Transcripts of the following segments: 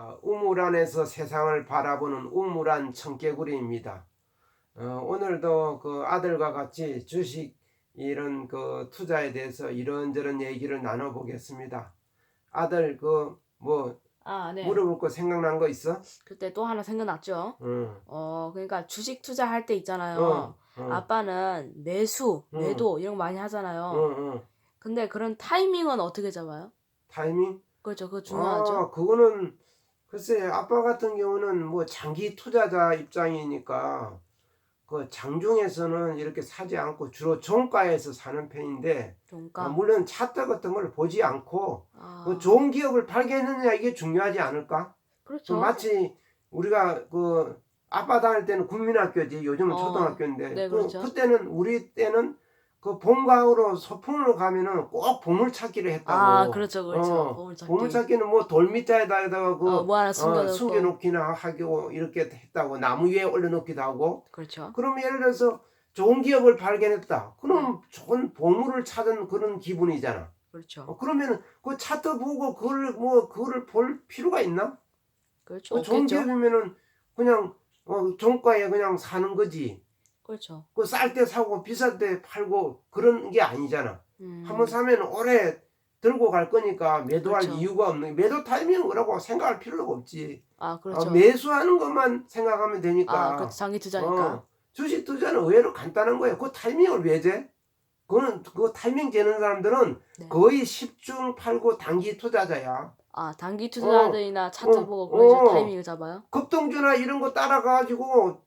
아, 우물 안에서 세상을 바라보는 우물안 청개구리입니다. 어, 오늘도 그 아들과 같이 주식 이런 그 투자에 대해서 이런저런 얘기를 나눠보겠습니다. 아들 그뭐 아, 네. 물어볼 거 생각난 거 있어? 그때 또 하나 생각났죠. 응. 어, 그러니까 주식 투자할 때 있잖아요. 어, 어, 아빠는 매수, 응. 매도 이런 거 많이 하잖아요. 응, 응. 근데 그런 타이밍은 어떻게 잡아요? 타이밍? 그렇죠. 그거 중요하죠. 아, 그거는 글쎄 아빠 같은 경우는 뭐 장기 투자자 입장이니까 그 장중에서는 이렇게 사지 않고 주로 종가에서 사는 편인데 종가. 아, 물론 차트 같은 걸 보지 않고 아, 그 좋은 기업을 발견했느냐 이게 중요하지 않을까? 그 그렇죠. 마치 우리가 그 아빠 다닐 때는 국민학교지 요즘은 어, 초등학교인데 네, 그, 그렇죠. 그때는 우리 때는 그 본가으로 소풍을 가면은 꼭 보물 찾기를 했다고. 아, 그렇죠. 그렇죠. 어, 보물 찾기. 보물 찾기는 뭐 돌 밑에다가 그 어, 뭐 하나 어, 숨겨놓고. 숨겨놓기나 하고 이렇게 했다고 나무 위에 올려놓기도 하고 그렇죠. 그럼 예를 들어서 좋은 기업을 발견했다 그럼 네. 좋은 보물을 찾은 그런 기분이잖아 그렇죠. 어, 그러면 그 차트 보고 그걸 뭐 그거를 볼 필요가 있나 그렇죠. 그 좋은. 기업이면은 그냥 어, 종가에 그냥 사는 거지 그렇죠. 그 쌀 때 사고 비쌀 때 팔고 그런 게 아니잖아 음, 한번 사면 오래 들고 갈 거니까 매도할 그렇죠. 이유가 없는 매도 타이밍은 뭐라고 생각할 필요가 없지 아, 그렇죠. 어, 매수하는 것만 생각하면 되니까. 아, 그렇죠. 장기 투자니까. 어, 주식 투자는 의외로 간단한 거예요. 그 타이밍을 왜 재? 그거는 그 타이밍 재는 사람들은 네. 거의 10중 8구 단기 투자자야. 아, 단기 투자들이나 차트 어, 보고 그런 식으로 어. 타이밍을 잡아요? 급등주나 이런 거 따라가지고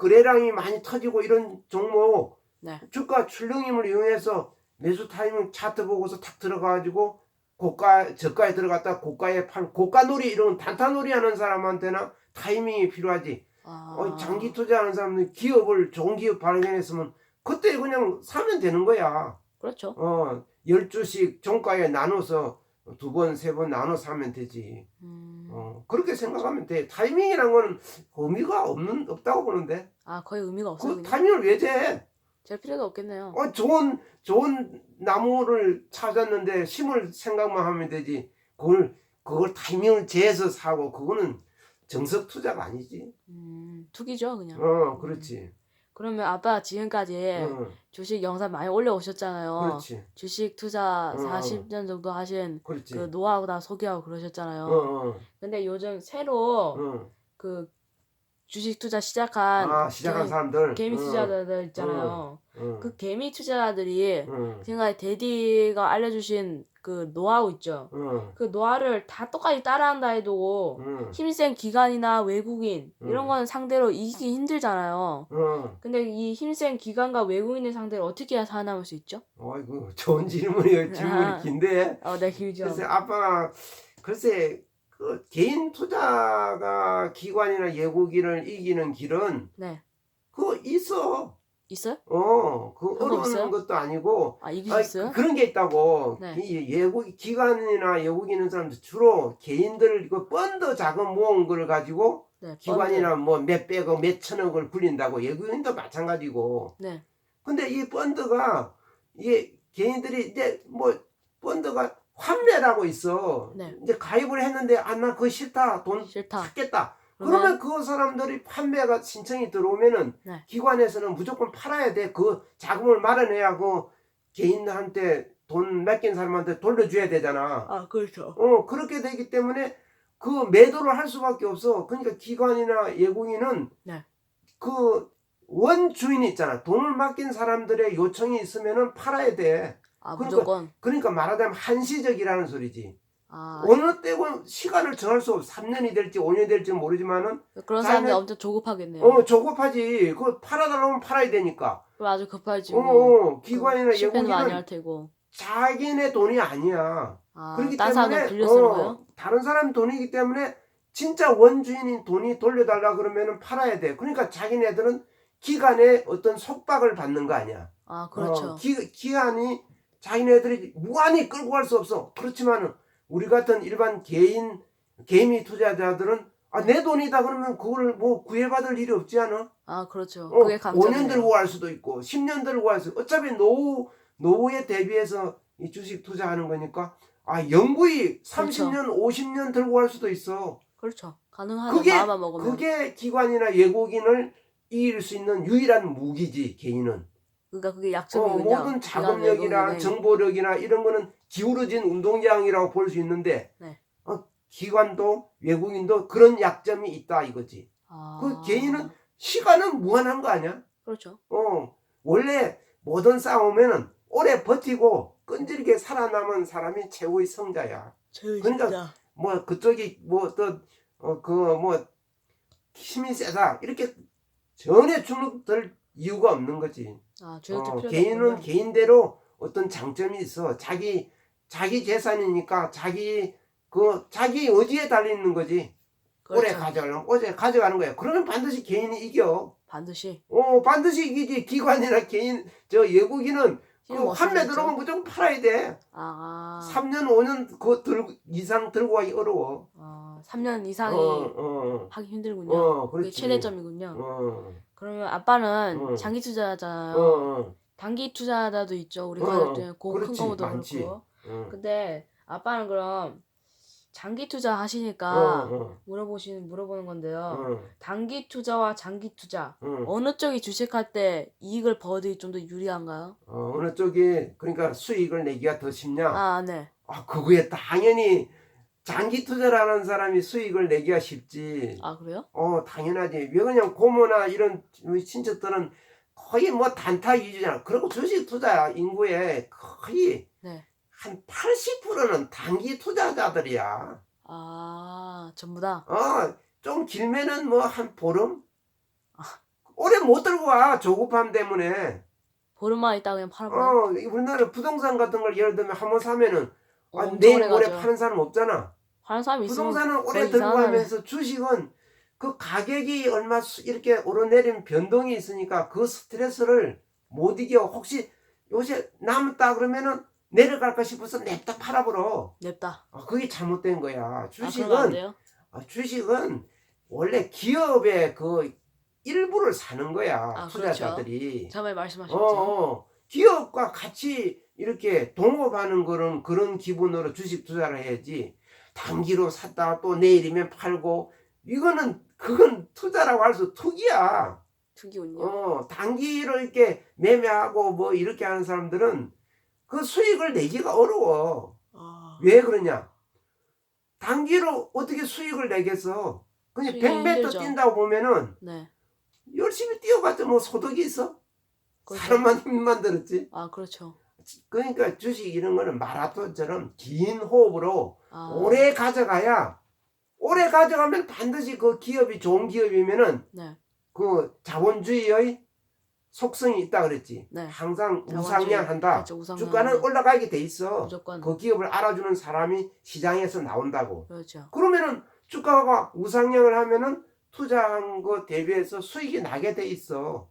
거래량이 많이 터지고 이런 종목 네. 주가 출렁임을 이용해서 매수 타이밍 차트 보고서 탁 들어가가지고 고가 저가에 들어갔다 고가에 팔 고가 놀이 이런 단타 놀이 하는 사람한테는 타이밍이 필요하지. 아, 어, 장기 투자하는 사람들 기업을 좋은 기업 발견했으면 그때 그냥 사면 되는 거야. 그렇죠. 어, 12씩 종가에 나눠서 두 번, 세 번 나눠 사면 되지. 음, 어, 그렇게 생각하면 돼. 타이밍이란 거는 의미가 없는, 없다고 보는데. 아, 거의 의미가 없어요. 그 그냥. 타이밍을 왜 재? 될 필요가 없겠네요. 어, 좋은, 좋은 나무를 찾았는데 심을 생각만 하면 되지. 그걸, 그걸 타이밍을 재서 사고, 그거는 정석 투자가 아니지. 음, 투기죠, 그냥. 어, 그렇지. 그러면 아빠 지금까지 어, 주식 영상 많이 올려오셨잖아요. 그렇지. 주식 투자 어, 40년 정도 하신 그렇지. 그 노하우 다 소개하고 그러셨잖아요. 어, 어, 근데 요즘 새로 어. 그 주식 투자 시작한 아, 시작한 개- 사람들. 개미 어, 투자자들 있잖아요. 어, 그 개미 투자자들이 어, 생각에 데디가 알려주신 그 노하우 있죠. 어, 그 노하우를 다 똑같이 따라한다 해도 어, 힘센 기관이나 외국인 이런 음. 거는 상대로 이기기 힘들잖아요. 어. 근데 이 힘센 기관과 외국인의 상대로 어떻게 해야 살아남을 수 있죠? 어이구, 좋은 질문이에요. 질문이 아. 긴데. 어, 네, 길죠. 글쎄, 아빠가, 글쎄, 그 개인 투자가 기관이나 예고기를 이기는 길은 네, 그거 있어. 있어요? 어, 그 그런 거 어려운 있어요? 것도 아니고. 아, 이길 수 있어요? 그런 게 있다고. 네. 이 예고 기관이나 예고기 있는 사람들 주로 개인들 그 펀드 자금 모은 걸 가지고 네, 기관이나 뭐 몇 백억, 몇 천억을 굴린다고 예고인도 마찬가지고. 네, 근데 이 펀드가 이게 개인들이 이제 뭐 펀드가 환매라고 있어. 네. 이제 가입을 했는데 아나 그거 싫다. 돈 싫다. 찾겠다. 그러면 그 사람들이 판매가 신청이 들어오면은 네. 기관에서는 무조건 팔아야 돼. 그 자금을 마련해야 그 개인한테 돈 맡긴 사람한테 돌려줘야 되잖아. 아, 그렇죠. 어 그렇게 되기 때문에 그 매도를 할 수밖에 없어. 그러니까 기관이나 예공인은 네. 그 원주인이 있잖아. 돈을 맡긴 사람들의 요청이 있으면은 팔아야 돼. 아, 그러니까- 무조건. 그러니까 말하자면 한시적이라는 소리지. 아, 어느 때고 시간을 정할 수 없어. 3년이 될지 5년이 될지 모르지만은 그런 사람들이 다음에- 엄청 조급하겠네요. 어 조급하지. 그거 팔아달라면 팔아야 되니까. 그럼 아주 급할지 어, 뭐. 어 기관이나 그 실패는 많이 할 테고. 자기네 돈이 아니야. 아, 그렇기 딴 사람들 때문에 어? 다른 사람 돈이기 때문에 진짜 원주인인 돈이 돌려달라 그러면은 팔아야 돼. 그러니까 자기네들은 기간에 어떤 속박을 받는 거 아니야. 아, 그렇죠. 어, 기, 기한이 자기네들이 무한히 끌고 갈 수 없어. 그렇지만은 우리 같은 일반 개인 개미 투자자들은 아, 내 돈이다 그러면 그걸 뭐 구애받을 일이 없지 않아? 아, 그렇죠. 어, 그게 5년 강점이에요. 들고 갈 수도 있고 10년 들고 갈 수. 어차피 노후 노후에 대비해서 이 주식 투자하는 거니까 아 영구히 30년 50년 들고 갈 수도 있어. 그렇죠. 가능하다. 그게- 마음만 먹으면. 그게 기관이나 외국인을 이길 수 있는 유일한 무기지 개인은. 그러니까 그게 어, 약점이군요. 모든 작업력이나 외국인의. 정보력이나 이런 거는 기울어진 운동량이라고 볼 수 있는데 네. 어, 기관도 외국인도 그런 약점이 있다 이거지. 아... 그 개인은 시간은 무한한 거 아니야? 그렇죠. 어, 원래 모든 싸움에는 오래 버티고 끈질기게 살아남은 사람이 최고의 성자야. 그러니까 뭐 그쪽이 뭐또그뭐 힘이 세다 이렇게 전에 주눅들 이유가 없는 거지. 아, 어, 개인은 없군요. 개인대로 어떤 장점이 있어. 자기 자기 재산이니까 자기 그 자기 의지에 달려 있는 거지. 오래 그렇죠. 가져가려면 오래 가져가는 거야. 그러면 반드시 개인이 이겨. 반드시 어 반드시 이기지. 기관이나 개인 저 외국인은 그 판매. 들어오면 무조건 팔아야 돼. 아, 3년 5년 그 들, 이상 들고 가기 어려워. 아, 3년 이상이 어, 어, 하기 힘들군요. 어, 그게. 최대점이군요. 어, 그러면 아빠는 어. 장기. 어, 어, 단기 투자자도 있죠. 우리 어, 가족 중에 고큰 그렇지, 거보다 많지. 그렇고. 어, 근데 아빠는 그럼 장기 투자 어, 하시니까 어, 물어보시는 물어보는 건데요. 어, 단기 투자와 장기 투자 어. 어느 쪽이 주식할 때 이익을 버들이 좀더 유리한가요? 어, 어느 쪽이 그러니까 수익을 내기가 더 쉽냐? 아, 네. 아, 그거에 당연히 장기 투자를 하는 사람이 수익을 내기가 쉽지. 아, 그래요? 어, 당연하지. 왜 그냥 고모나 이런 친척들은 거의 뭐 단타 위주잖아. 그리고 주식 투자 인구의 거의 네. 한 80%는 단기 투자자들이야. 아, 전부 다. 어, 좀 길면은 뭐 한 보름? 오래 못 들고 와. 조급함 때문에. 보름만 있다 그냥 팔아버려. 어, 이 우리나라 부동산 같은 걸 예를 들면 한 번 사면은 아, 내일 오래 모레 가죠. 파는 사람 없잖아. 파는 사람이 부동산은 오래 들고. 가면서 주식은 그 가격이 얼마 수- 이렇게 오르내린 변동이 있으니까 그 스트레스를 못 이겨. 혹시 요새 남았다 그러면은 내려갈까 싶어서 냅다 팔아버려. 냅다. 아, 그게 잘못된 거야. 아, 주식은? 아, 주식은 원래 기업의 그 일부를 사는 거야. 아, 투자자들이. 저번에 말씀하셨죠. 어, 어. 기업과 같이 이렇게 동업하는 그런 그런 기분으로 주식 투자를 해야지. 단기로 샀다가 또 내일이면 팔고 이거는 그건 투자라고 할 수 투기야. 투기군요. 어, 단기로 이렇게 매매하고 뭐 이렇게 하는 사람들은 그 수익을 내기가 어려워. 아, 왜 그러냐? 단기로 어떻게 수익을 내겠어? 그냥 수익이 100m 힘들죠. 뛴다고 보면은 네. 열심히 뛰어봤자 뭐 소득이 있어? 그렇죠. 사람만 힘만 들었지. 아, 그렇죠. 그러니까 주식 이런 거는 마라톤처럼 긴 호흡으로 아, 오래 가져가야 오래 가져가면 반드시 그 기업이 좋은 기업이면은 네. 그 자본주의의 속성이 있다 그랬지. 네. 항상 자본주의. 우상향 한다. 그렇죠. 우상향. 주가는 올라가게 돼 있어. 무조건. 그 기업을 알아주는 사람이 시장에서 나온다고. 그렇죠. 그러면은 주가가 우상향을 하면은 투자한 거 대비해서 수익이 나게 돼 있어.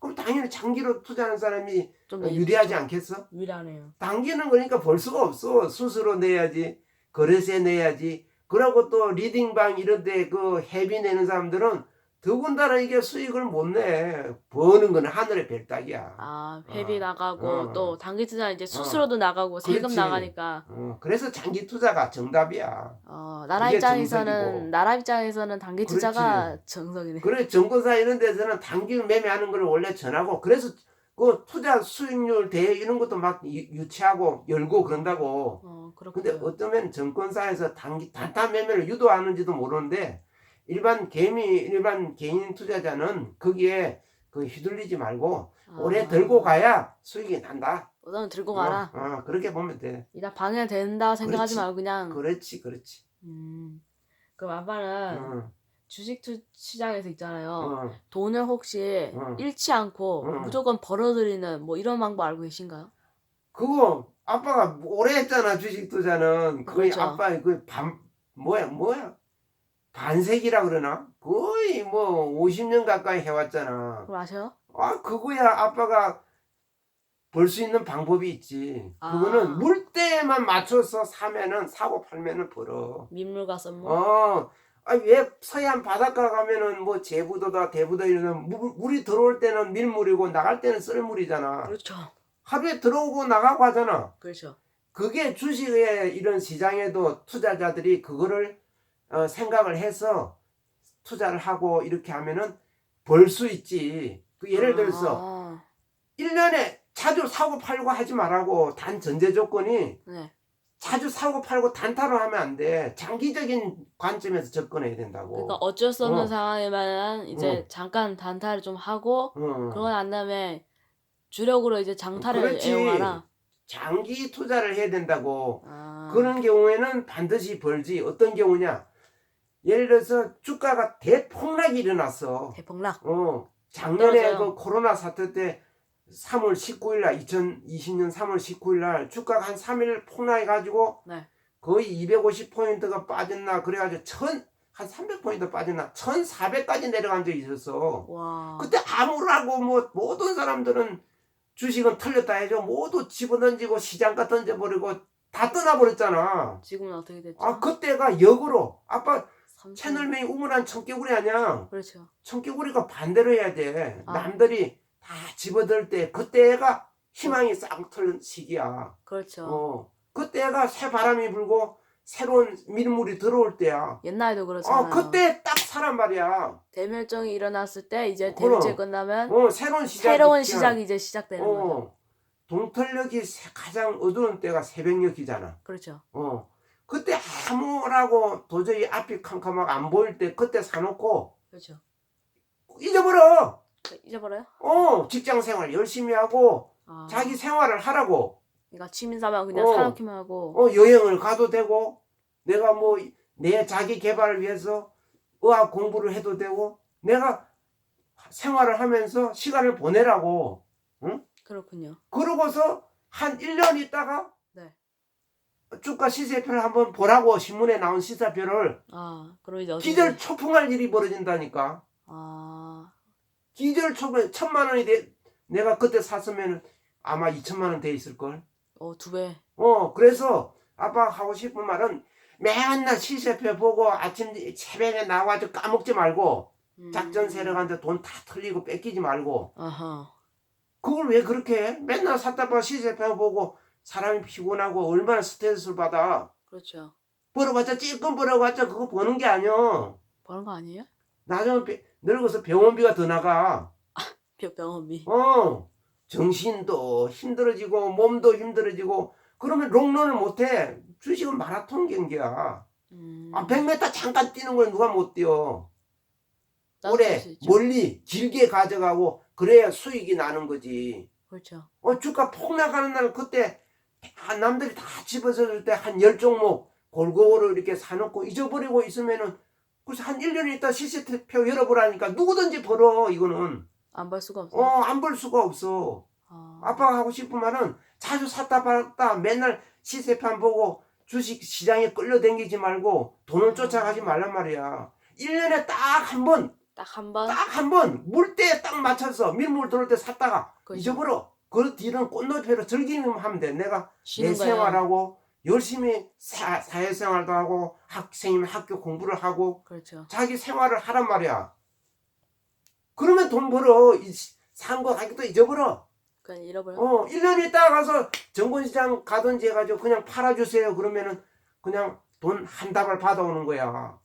그럼 당연히 장기로 투자하는 사람이 좀 더 유리하지 좀 않겠어? 유리하네요. 단기는 그러니까 볼 수가 없어. 수수료 내야지. 거래세 내야지. 그러고 또 리딩방 이런 데그 회비 내는 사람들은 더군다나 이게 수익을 못 내. 버는 거는 하늘의 별따기야. 아, 회비 어, 나가고 어. 또 단기 투자 이제 수수료도 나가고 세금 그렇지. 나가니까 어, 그래서 장기 투자가 정답이야. 어, 나라 그게 입장에서는 정석이고. 나라 입장에서는 단기. 투자가 정석이네. 그래 정권사 이런 데서는 단기 매매하는 걸 원래 전하고 그래서 그 투자 수익률 대회 이런 것도 막 유- 유치하고 열고 그런다고. 어, 근데 그렇군요. 어쩌면 정권사에서 단기 단타 매매를 유도하는지도 모르는데 일반 개미 일반 개인 투자자는 거기에 그 휘둘리지 말고 오래 아, 들고 가야 수익이 난다. 우선 들고 가라. 어, 어, 그렇게 보면 돼. 이다 방해 된다 생각하지 그렇지. 말고 그냥. 그렇지, 그렇지. 음. 그럼 아빠는 어, 주식 투 시장에서 있잖아요. 어. 돈을 혹시 어. 잃지 않고 어. 무조건 벌어들이는 뭐 이런 방법 알고 계신가요? 그거 아빠가 오래 했잖아 주식 투자는 거의 그렇죠. 아빠의 그 반 뭐야 뭐야 반세기라 그러나 거의 뭐 50년 가까이 해왔잖아. 아세요? 아 그거야 아빠가 벌 수 있는 방법이 있지. 아. 그거는 물때만 맞춰서 사면은 사고 팔면은 벌어. 민물과 썸물. 어. 아, 왜 서해안 바닷가 가면은 뭐 제부도다 대부도 이런 물, 물이 들어올 때는 밀물이고 나갈 때는 썰물이잖아. 그렇죠. 하루에 들어오고 나가고 하잖아. 그렇죠. 그게 주식의 이런 시장에도 투자자들이 그거를 어, 생각을 해서 투자를 하고 이렇게 하면은 벌 수 있지. 그 예를 들어서 아, 1년에 자주 사고 팔고 하지 말라고 단 전제 조건이 네. 자주 사고 팔고 단타로 하면 안 돼. 장기적인 관점에서 접근해야 된다고. 그러니까 어쩔 수 없는 어. 상황이면 이제 잠깐 단타를 좀 하고 어. 그러고 난 다음에 주력으로 이제 장타를 그렇지. 애용하라. 장기 투자를 해야 된다고. 아, 그런 경우에는 반드시 벌지. 어떤 경우냐? 예를 들어서 주가가 대폭락이 일어났어. 대폭락. 어, 작년에 떨어져요. 그 코로나 사태 때 3월 19일 날 2020년 3월 19일 날 주가가 한 3일 폭락해 가지고 네. 거의 250포인트가 빠졌나 그래 가지고 천, 한 300포인트 빠졌나 1400까지 내려간 적이 있었어. 와. 그때 아무라고 뭐 모든 사람들은 주식은 틀렸다 해줘 모두 집어던지고 시장가 던져버리고 다 떠나버렸잖아. 지금은 어떻게 됐죠? 아 그때가 역으로 아빠 삼천- 채널명이 우물한 청개구리 아니야. 그렇죠. 청개구리가 반대로 해야 돼. 아. 남들이 다 집어들 때 그때가 희망이 싹 틀는 시기야. 그렇죠. 어. 그때가 새 바람이 불고 새로운 밀물이 들어올 때야. 옛날에도 그렇잖아요. 어, 그때 딱 사란 말이야. 대멸종이 일어났을 때 이제 그럼. 대멸제 끝나면 어, 새로운 시작. 새로운 시작이 이제 시작되는 거죠. 어. 동털력이 새- 가장 어두운 때가 새벽녘이잖아. 그렇죠. 어. 그때 아무라고 도저히 앞이 캄캄하고 안 보일 때 그때 사놓고 그렇죠. 잊어버려. 잊어버려요? 어, 직장 생활 열심히 하고 아, 자기 생활을 하라고. 그러니까 취미 삼아 그냥 어. 사놓기만 하고 어, 여행을 가도 되고 내가 뭐 내 자기 개발을 위해서 의학 공부를 해도 되고 내가 생활을 하면서 시간을 보내라고. 그렇군요. 그러고서 한 1년 있다가 네. 주가 시세표를 한번 보라고 신문에 나온 시세표를 아, 그럼 이제 어떻게? 기절 초풍할 일이 벌어진다니까. 아, 기절 초풍 천만 원이 돼, 내가 그때 샀으면 아마 2천만 원 돼 있을 걸. 어, 두 배. 어 그래서 아빠 하고 싶은 말은 맨날 시세표 보고 아침 새벽에 나와가지고 까먹지 말고 음. 작전 세력한테 돈다 틀리고 뺏기지 말고 아하. 그걸 왜 그렇게 해? 맨날 샀다 봐 시세표 보고 사람이 피곤하고 얼마나 스트레스를 받아. 그렇죠. 벌어봤자 찔끔 벌어봤자 그거 버는 게 아니야. 버는 거 아니에요? 나중에 배- 늙어서 병원비가 더 나가. 병- 병원비. 어, 정신도 힘들어지고 몸도 힘들어지고 그러면 롱런을 못해. 주식은 마라톤 경기야. 음. 아, 100m 잠깐 뛰는 걸 누가 못 뛰어. 오래. 멀리 길게 가져가고 그래야 수익이 나는 거지. 그렇죠. 어, 주가 폭락하는 날 그때 다 남들이 다 집어줄 때 한 열 종목 골고루 이렇게 사놓고 잊어버리고 있으면은 그래서 한 1년 있다 시세표 열어보라니까 누구든지 벌어 이거는 안 벌 수가 없어. 어 안 벌 수가 없어 아, 아빠가 하고 싶은 말은 자주 샀다 팔았다 맨날 시세표 안 보고 주식 시장에 끌려다니지 말고 돈을 쫓아가지 말란 말이야 1년에 딱 한번딱한 번. 딱한번 물때에 딱 맞춰서 밀물 들어올 때 샀다가 그렇죠. 잊어버려. 그 뒤는 꽃놀이로 즐기면 하면 돼. 내가 내 거예요. 생활하고 열심히 사, 사회생활도 하고 학생이면 학교 공부를 하고 그렇죠. 자기 생활을 하란 말이야. 그러면 돈 벌어. 산거 가격도 잊어버려. 그냥 잃어버려. 어, 1년 있다가 가서 정권시장 가든지 해가지고 그냥 팔아주세요. 그러면은 그냥 돈한 다발 받아오는 거야.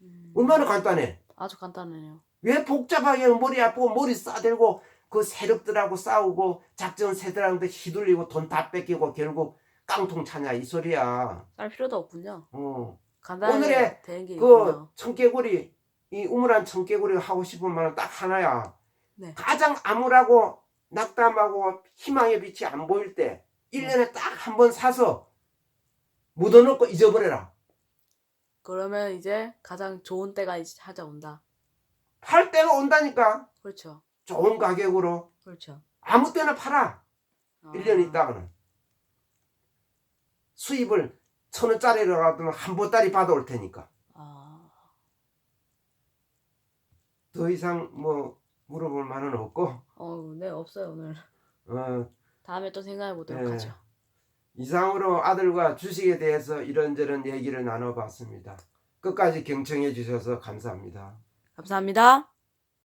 음. 얼마나 간단해. 아주 간단해요. 왜 복잡하게 머리 아프고 머리 싸들고 그 세력들하고 싸우고 작전 세들하고 휘둘리고 돈 다 뺏기고 결국 깡통 차냐 이 소리야. 쌀 필요도 없군요. 어. 간단하게 오늘의 그. 청개구리 이 우물한 청개구리가 하고 싶은 말은 딱 하나야. 네. 가장 암울하고 낙담하고 희망의 빛이 안 보일 때 1년에 딱 한 번 사서 묻어놓고 잊어버려라. 그러면 이제 가장 좋은 때가 찾아온다. 팔 때가 온다니까. 그렇죠. 좋은 가격으로 그렇죠. 아무 때나 팔아. 아, 1년 있다가는 수입을 천 원짜리라도 한 보따리 받아올 테니까 아, 더 이상 뭐 물어볼 만은 없고 어, 네 없어요 오늘. 어, 다음에 또 생각해 보도록 네. 하죠. 이상으로 아들과 주식에 대해서 이런저런 얘기를 나눠봤습니다. 끝까지 경청해 주셔서 감사합니다. 감사합니다.